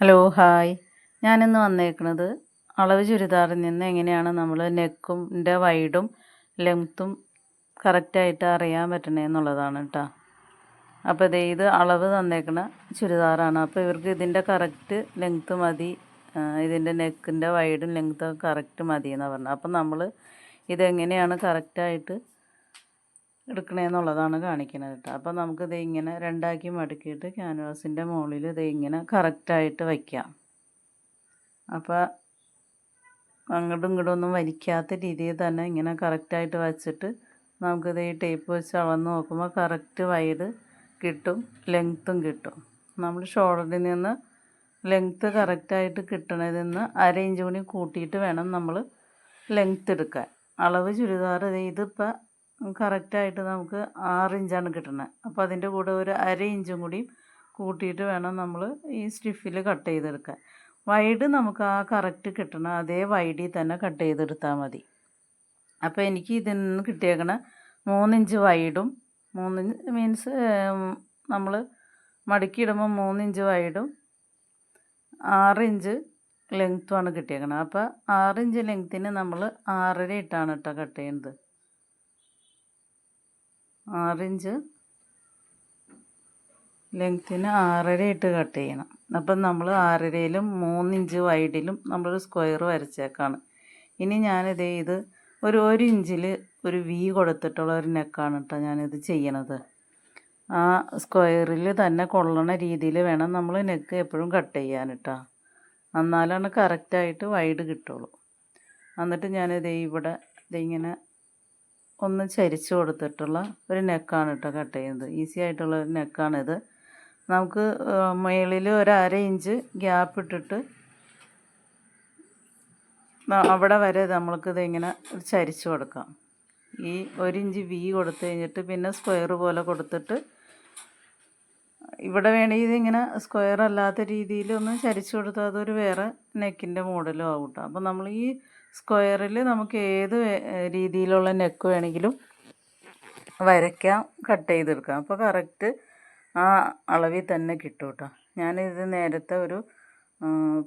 Hello hi ഞാനിന്ന് വന്നേക്കുന്നത് അളവ് ചുരിദാറിൽ നിന്ന് എങ്ങനെയാണ് നമ്മൾ നെക്കും വൈഡും ലെങ്ത്തും കറക്റ്റായിട്ട് അറിയാൻ പറ്റണേ എന്നുള്ളതാണ് കേട്ടോ അപ്പോൾ ഇതേ ഇത് അളവ് തന്നേക്കണ ചുരിദാറാണ്. അപ്പോൾ ഇവർക്ക് ഇതിന്റെ കറക്റ്റ് ലെങ്ത്ത് മതി. ഇതിന്റെ നെക്കിന്റെ വൈഡും ലെങ്ത്തും കറക്റ്റ് മതി എന്നാണ് പറഞ്ഞത്. അപ്പം നമ്മൾ ഇതെങ്ങനെയാണ് കറക്റ്റായിട്ട് എടുക്കണേന്നുള്ളതാണ് കാണിക്കുന്നത് കേട്ടോ. നമുക്ക് നമുക്കിത് ഇങ്ങനെ രണ്ടാക്കി മടക്കിയിട്ട് ക്യാൻവാസിന്റെ മുകളിൽ ഇത് ഇങ്ങനെ കറക്റ്റായിട്ട് വയ്ക്കാം അപ്പോൾ അങ്ങോട്ടും ഇങ്ങോട്ടും ഒന്നും വലിക്കാത്ത രീതിയിൽ തന്നെ ഇങ്ങനെ കറക്റ്റായിട്ട് വച്ചിട്ട് നമുക്കിത് ഈ ടേപ്പ് വെച്ച് അളന്ന് നോക്കുമ്പോൾ കറക്റ്റ് വൈഡ് കിട്ടും ലെങ്ത്തും കിട്ടും. നമ്മൾ ഷോൾഡറിൽ നിന്ന് ലെങ്ത്ത് കറക്റ്റായിട്ട് കിട്ടണതിൽ നിന്ന് അര ഇഞ്ച് കൂടി കൂട്ടിയിട്ട് വേണം നമ്മൾ ലെങ്ത്ത് എടുക്കാൻ. അളവ് ചുരിദാർ ഇതിപ്പോൾ കറക്റ്റായിട്ട് നമുക്ക് ആറ് ഇഞ്ചാണ് കിട്ടുന്നത് അപ്പോൾ അതിന്റെ കൂടെ ഒരു അര ഇഞ്ചും കൂടി കൂട്ടിയിട്ട് വേണം നമ്മൾ ഈ സ്റ്റിഫിൽ കട്ട് ചെയ്തെടുക്കാൻ വൈഡ് നമുക്ക് ആ കറക്റ്റ് കിട്ടണം അതേ വൈഡിൽ തന്നെ കട്ട് ചെയ്തെടുത്താൽ മതി. അപ്പോൾ എനിക്ക് ഇതിൽ നിന്ന് കിട്ടിയേക്കണ മൂന്നിഞ്ച് വൈഡും മൂന്നിഞ്ച് മീൻസ് നമ്മൾ മടക്കിയിടുമ്പോൾ മൂന്നിഞ്ച് വൈഡും ആറ് ഇഞ്ച് ലെങ്ത്തുമാണ് കിട്ടിയേക്കണത് അപ്പോൾ ആറ് ഇഞ്ച് ലെങ്ത്തിന് നമ്മൾ ആറര ഇട്ടാണ് കേട്ടോ കട്ട് ചെയ്യുന്നത്. ആറിഞ്ച്. ലെങ്ത്തിന് ആറര ഇട്ട് കട്ട് ചെയ്യണം. അപ്പം നമ്മൾ ആറരയിലും മൂന്നിഞ്ച് വൈഡിലും നമ്മളൊരു സ്ക്വയർ വരച്ചേക്കാണ്. ഇനി ഞാനിത് ഇത് ഒരു ഒരു ഇഞ്ചിൽ ഒരു വി കൊടുത്തിട്ടുള്ള ഒരു നെക്കാണ് കേട്ടോ ഞാനിത് ചെയ്യണത്. ആ സ്ക്വയറിൽ തന്നെ കൊള്ളണ രീതിയിൽ വേണം നമ്മൾ നെക്ക് എപ്പോഴും കട്ട് ചെയ്യാൻ കേട്ടോ എന്നാലാണ് കറക്റ്റായിട്ട് വൈഡ് കിട്ടുള്ളൂ. എന്നിട്ട് ഞാനിത് ഇവിടെ ഇതിങ്ങനെ ഒന്ന് ചരിച്ചു കൊടുത്തിട്ടുള്ള ഒരു നെക്കാണ് കേട്ടോ കട്ട് ചെയ്യുന്നത്. ഈസി ആയിട്ടുള്ള ഒരു നെക്കാണിത്. നമുക്ക് മുകളിൽ ഒരു അര ഇഞ്ച് ഗ്യാപ്പ് ഇട്ടിട്ട് അവിടെ വരെ നമ്മൾക്കിത് ഇങ്ങനെ ചരിച്ചു കൊടുക്കാം. ഈ ഒരു ഇഞ്ച് വി കൊടുത്തു കഴിഞ്ഞിട്ട് പിന്നെ സ്ക്വയർ പോലെ കൊടുത്തിട്ട് ഇവിടെ വേണമെങ്കിൽ ഇതിങ്ങനെ സ്ക്വയർ അല്ലാത്ത രീതിയിൽ ഒന്ന് ചരിച്ചു കൊടുത്താൽ അതൊരു വേറെ നെക്കിന്റെ മോഡലും ആവും കേട്ടോ അപ്പോൾ നമ്മൾ ഈ സ്ക്വയറിൽ നമുക്ക് ഏത് രീതിയിലുള്ള നെക്ക് വേണമെങ്കിലും വരയ്ക്കാം കട്ട് ചെയ്തെടുക്കാം. അപ്പോൾ കറക്റ്റ് ആ അളവിൽ തന്നെ കിട്ടും കേട്ടോ ഞാനിത് നേരത്തെ ഒരു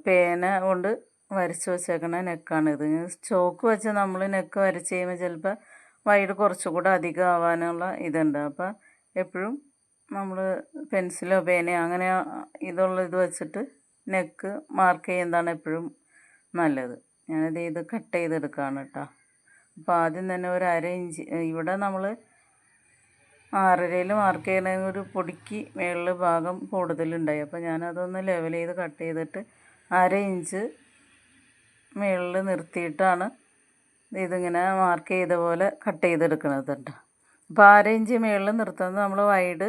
പേന കൊണ്ട് വരച്ച് വെച്ചേക്കണ നെക്കാണിത് ചോക്ക് വെച്ച് നമ്മൾ നെക്ക് വരച്ച് കഴിയുമ്പോൾ ചിലപ്പോൾ വൈഡ് കുറച്ചുകൂടെ അധികം ആവാനുള്ള ഇതുണ്ട്. അപ്പോൾ എപ്പോഴും നമ്മൾ പെൻസിലോ പേനയോ അങ്ങനെ ഇതുള്ള ഇത് വെച്ചിട്ട് നെക്ക് മാർക്ക് ചെയ്യുന്നതാണ് എപ്പോഴും നല്ലത്. ഞാനത് ഇത് കട്ട് ചെയ്തെടുക്കുകയാണ് കേട്ടോ അപ്പോൾ ആദ്യം തന്നെ ഒരു അര ഇഞ്ച് ഇവിടെ നമ്മൾ ആറരയിൽ മാർക്ക് ചെയ്യണമെങ്കിൽ ഒരു പൊടിക്ക് മേളിൽ ഭാഗം കൂടുതലുണ്ടായി. അപ്പോൾ ഞാനതൊന്ന് ലെവൽ ചെയ്ത് കട്ട് ചെയ്തിട്ട് അര ഇഞ്ച് മേളിൽ നിർത്തിയിട്ടാണ് ഇതിങ്ങനെ മാർക്ക് ചെയ്ത പോലെ കട്ട് ചെയ്തെടുക്കുന്നത് കേട്ടോ അപ്പോൾ അര ഇഞ്ച് മേളിൽ നിർത്തുന്നത് നമ്മൾ വൈഡ്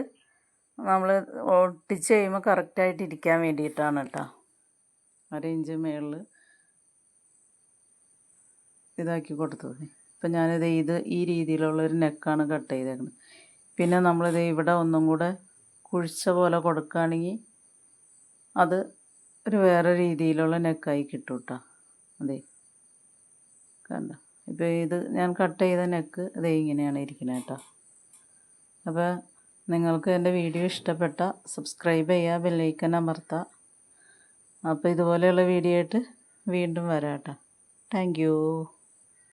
നമ്മൾ ഒട്ടിച്ച് കഴിയുമ്പോൾ കറക്റ്റായിട്ട് ഇരിക്കാൻ വേണ്ടിയിട്ടാണ് കേട്ടോ. അര ഇഞ്ച് മേളിൽ ഇതാക്കി കൊടുത്തത്. ഇപ്പം ഞാനിത് ഇത് ഈ രീതിയിലുള്ള ഒരു നെക്കാണ് കട്ട് ചെയ്തേക്കുന്നത് പിന്നെ നമ്മളിത് ഇവിടെ ഒന്നും കൂടെ കുഴിച്ച പോലെ കൊടുക്കുകയാണെങ്കിൽ അത് ഒരു വേറെ രീതിയിലുള്ള നെക്കായി കിട്ടും കേട്ടോ അതെ. കണ്ട? ഇപ്പോൾ ഇത് ഞാൻ കട്ട് ചെയ്ത നെക്ക് ഇതേ ഇങ്ങനെയാണ് ഇരിക്കുന്നത് കേട്ടോ അപ്പോൾ നിങ്ങൾക്ക് എന്റെ വീഡിയോ ഇഷ്ടപ്പെട്ട സബ്സ്ക്രൈബ് ചെയ്യുക ബെല്ലൈക്കൻ അമർത്തുക. അപ്പോൾ ഇതുപോലെയുള്ള വീഡിയോ ആയിട്ട് വീണ്ടും വരാം കേട്ടോ. താങ്ക്